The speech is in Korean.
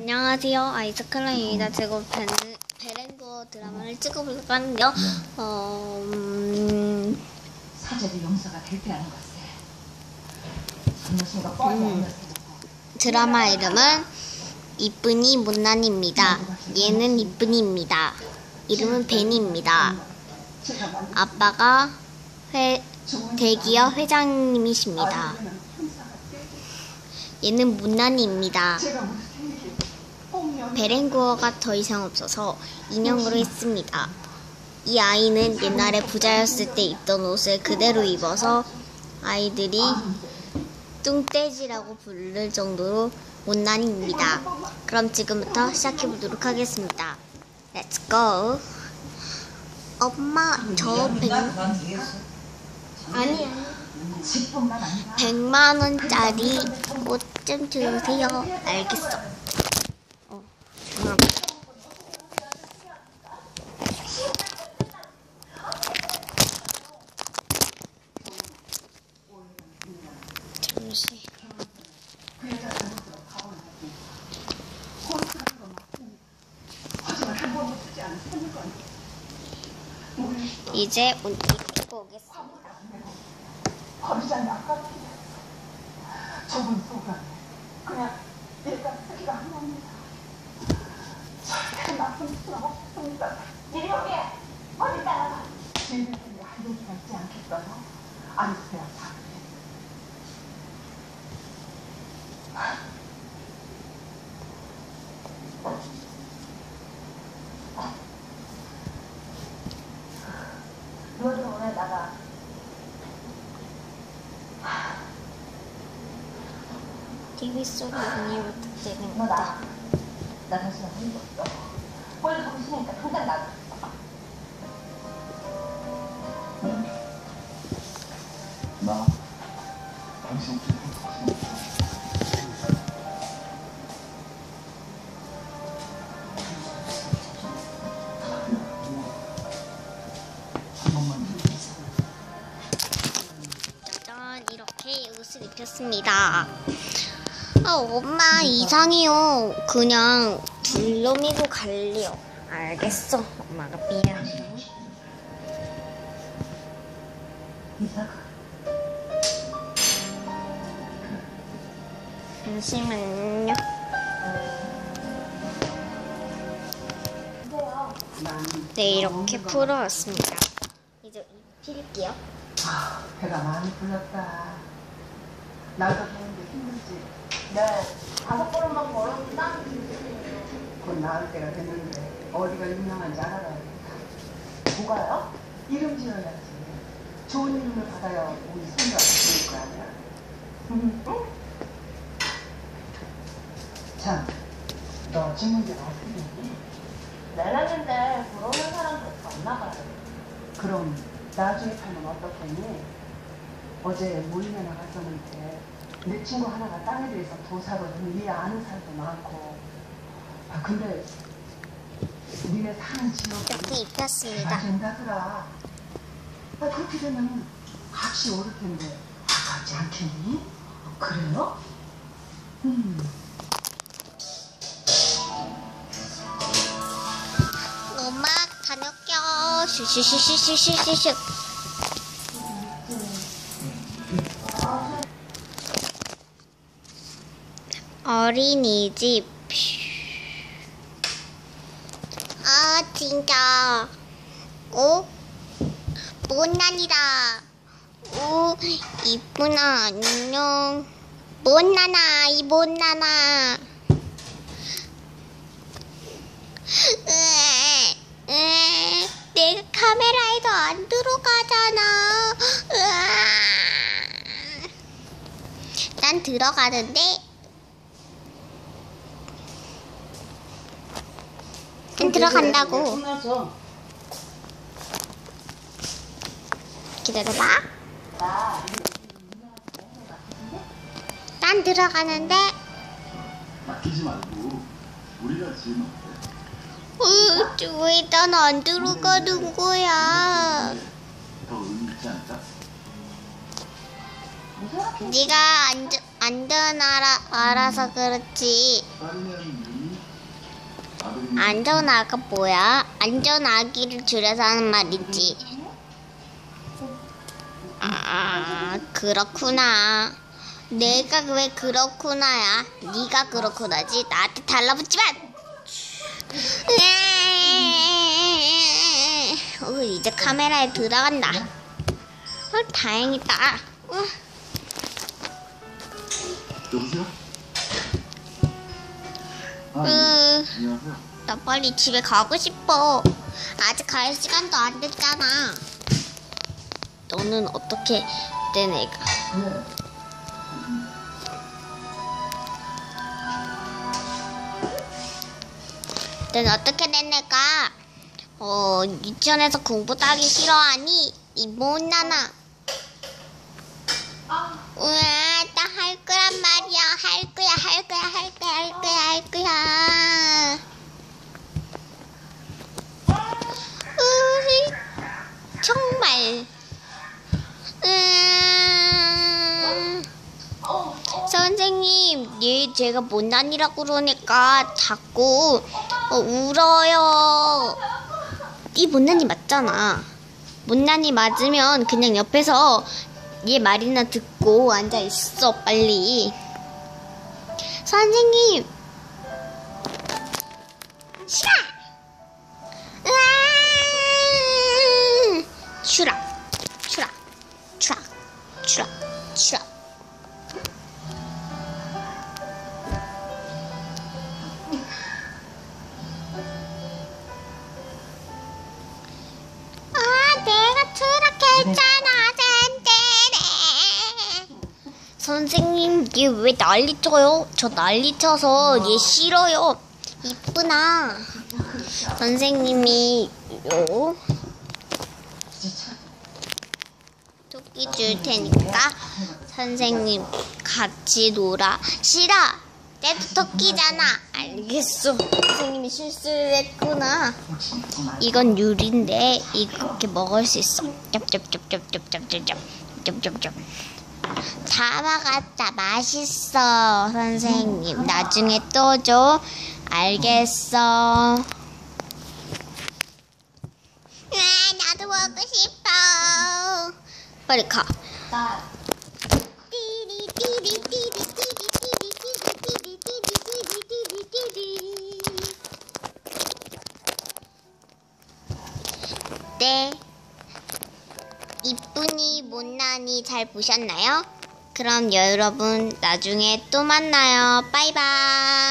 안녕하세요. 아이스클라입니다. 제가 베, 베렌거 드라마를 찍어볼까 하는데요. 어, 음, 사절이 용서가 될때 하는. 음. 드라마 이름은 이쁜이 못난입니다. 얘는 이쁜이입니다. 이름은 베니입니다. 아빠가 회, 대기업 회장님이십니다. 얘는 못난이입니다. 베렌구어가 더 이상 없어서 인형으로 했습니다. 이 아이는 옛날에 부자였을 때 입던 옷을 그대로 입어서 아이들이 뚱떼지라고 부를 정도로 못난이입니다. 그럼 지금부터 시작해 보도록 하겠습니다. Let's go. 엄마 저 백, 아니, 아니. 10분만 아니라 100만 원짜리 옷 좀 주세요. 알겠어. 어, 죄송합니다. 잠시. 이제 옷 입고 오겠습니다. 버리자니 아깝게 좁은 소감에. 그냥 내가 쓰기가 하나입니다. 절대 나쁜 짓은 없습니다. 이리 오게! 어디 따라가! 할 얘기가 있지 않겠어요? 알았어요 사그래 너도 오늘 나가 TV 소리 문의 너 부탁드립니다. 나. 나 다시 한 일도 없어. 원래 보기 싫으니까 당장 나가. 나 당신 한 번만 짜잔 이렇게 옷을 입혔습니다. 아 엄마 이상해요. 그냥 불러미고 갈래요. 알겠어. 엄마가 미안해. 잠시만요. 네 이렇게 풀어왔습니다. 이제 입힐게요. 아, 배가 많이 불렀다. 나도 보는데 힘들지. 네, 다섯 번만 걸어도 땀이 곧 나을 때가 됐는데 어디가 유명한지 알아봐야겠다. 뭐가요? 이름 지어야지. 좋은 이름을 받아야 우리 손자가 좋을 거 아니야. 응? 참, 너 질문제 어떻게 했니? 내놨는데 그러는 사람들 안 나가요. 그럼 나중에 팔면 어떻겠니? 어제 모임에 나갔었는데 내 친구 하나가 땅에 대해서 도사거든. 네 아는 사람도 많고. 아 근데 니네 사는 지역이 입혔습니다. 잘 된다더라. 아 그렇게 되면 값이 오를 텐데 아깝지 않겠니? 어, 그래요? 음. 엄마 다녀올게요. 슈슈슈슈슈슈슈. 어린이집. 아 진짜. 오 못난이다. 오 이쁘나 안녕. 못나나 이 못나나. 내가 카메라에도 안 들어가잖아. 난 들어가는데. 난 들어간다고. 끝나서 기다려봐. 난 들어가는데. 맡기지 말고 우리가 지금 어때? 으, 왜난 들어가는 거야? 더 의미 있지 않을까? 네가 안, 안전 알아, 알아서 그렇지. 아들이 안전아가 뭐야? 안전아기를 줄여서 하는 말이지. 아, 그렇구나. 내가 왜 그렇구나야? 네가 그렇구나지. 나한테 달라붙지 마. 어, 이제 카메라에 들어간다. 어, 다행이다. 어, 여보세요? 안녕하세요. 나 빨리 집에 가고 싶어. 아직 갈 시간도 안 됐잖아. 너는 어떻게 된 애가? 네. 너는 어떻게 된 애가? 어, 유치원에서 공부 따기 싫어하니? 이 못나나. 거야, 할 거야. 으이, 정말. 음, 선생님, 얘 제가 못난이라고 그러니까 자꾸 어, 울어요. 이 못난이 맞잖아. 못난이 맞으면 그냥 옆에서 얘 말이나 듣고 앉아 있어 빨리. 선생님. 싫어. 으아! 추락, 추락, 추락, 추락. 아, 내가 추락했잖아, 젠데레. 선생님, 얘왜 난리 쳐요? 저 난리 쳐서 얘 싫어요. 이쁘나. 선생님이 요 토끼 줄 테니까 선생님 같이 놀아. 싫어. 내도 토끼잖아. 알겠어. 선생님이 실수를 했구나. 이건 유리인데 이렇게 먹을 수 있어. 쩝쩝쩝쩝쩝쩝쩝쩝 쩝쩝쩝. 다 먹었다. 맛있어. 선생님. 나중에 또 줘. 알겠어. 아, 나도 먹고 싶어. 빨리 가. 네. 이쁜이 못난이 잘 보셨나요? 그럼 여러분 나중에 또 만나요. 빠이바이.